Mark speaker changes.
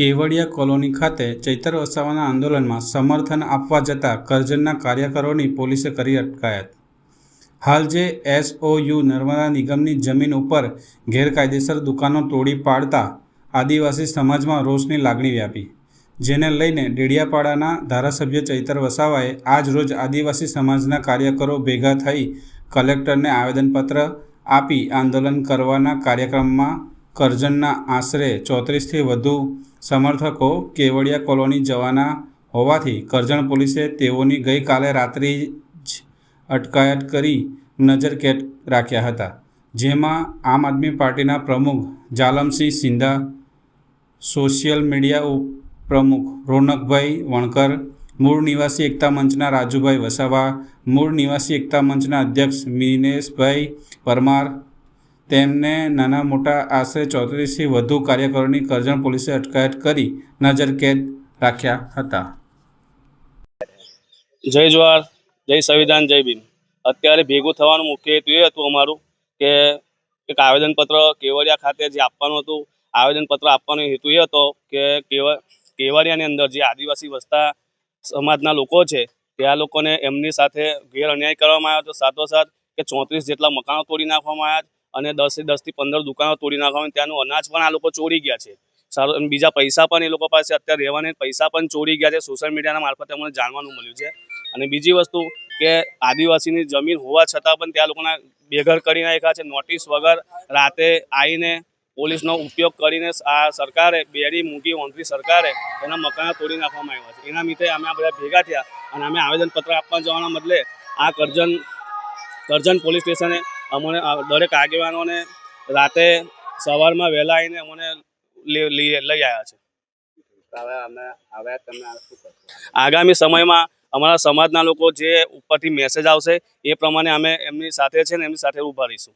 Speaker 1: Kevadia colony ખાતે ચૈતર વસાવાના આંદોલનમાં સમર્થન આપવા જતા કરજણના કાર્યકરોની પોલીસે કરી અટકાયત. હાલ જે એસઓયુ નર્મદા નિગમની જમીન ઉપર ગેરકાયદેસર દુકાનો તોડી પાડતા આદિવાસી સમાજમાં રોષની લાગણી વ્યાપી. જેને લઈને ડેડિયાપાડાના ધારાસભ્ય ચૈતર વસાવાએ આજ રોજ આદિવાસી સમાજના કાર્યકરો ભેગા થઈ કલેક્ટરને આવેદનપત્ર આપી આંદોલન કરવાના કાર્યક્રમમાં કરજણના આશરે ચોત્રીસથી વધુ સમર્થકો કેવડિયા કોલોની જવાના હોવાથી કરજણ પોલીસે તેઓની ગઈકાલે રાત્રિ જ અટકાયત કરી નજરકેદ રાખ્યા હતા, જેમાં આમ આદમી પાર્ટીના પ્રમુખ જાલમસિંહ સિંધા, સોશિયલ મીડિયા પ્રમુખ રોનકભાઈ વણકર, મૂળ નિવાસી એકતા મંચના રાજુભાઈ વસાવા, મૂળ નિવાસી એકતા મંચના અધ્યક્ષ મિનેશભાઈ પરમાર તેમને નાના મોટા આશરે ચોત્રીસથી વધુ કાર્યકરોની કરજણ પોલીસે અટકાયત કરી નજરકેદ રાખ્યા હતા.
Speaker 2: જય જવાહર જય સંવિધાન, જય ભીમ. અત્યારે ભેગું થવાનું મુખ્ય હેતુ એ હતું અમારું કે એક આવેદનપત્ર કેવડિયા ખાતે જે આપવાનું હતું, આવેદનપત્ર આપવાનો હેતુ એ હતો કે કેવ, કેવડિયાની અંદર જે આદિવાસી વસતા સમાજના લોકો છે ત્યાં લોકોને એમની સાથે ગેર અન્યાય કરવામાં આવ્યો હતો. સાથોસાથ કે ચોત્રીસ જેટલા મકાનો તોડી નાખવામાં આવ્યા અને દસે, દસથી પંદર દુકાનો તોડી નાખવાની ત્યાંનું અનાજ પણ આ લોકો ચોરી ગયા છે. સારું બીજા પૈસા પણ એ લોકો પાસે અત્યારે રહેવાની પૈસા પણ ચોરી ગયા છે. સોશિયલ મીડિયાના મારફતે અમને જાણવાનું મળ્યું છે. અને બીજી વસ્તુ કે આદિવાસીની જમીન હોવા છતાં પણ ત્યાં લોકોના બેઘર કરી નાખ્યા છે. નોટિસ વગર રાતે આવીને પોલીસનો ઉપયોગ કરીને આ સરકારે બેરી મૂકી ઓંધરી સરકારે એના મકાનો તોડી નાખવામાં આવ્યા છે. એના મિત્રે અમે આ બધા ભેગા થયા અને અમે આવેદનપત્ર આપવા જવાના બદલે આ કરજણ કરજણ પોલીસ સ્ટેશને અમને દરેક આગેવાનોને રાતે સવારમાં વહેલા આવીને અમને લઈ આવ્યા છે. આગામી સમયમાં અમારા સમાજના લોકો જે ઉપરથી મેસેજ આવશે એ પ્રમાણે અમે એમની સાથે છે ને એમની સાથે ઊભા રહીશું.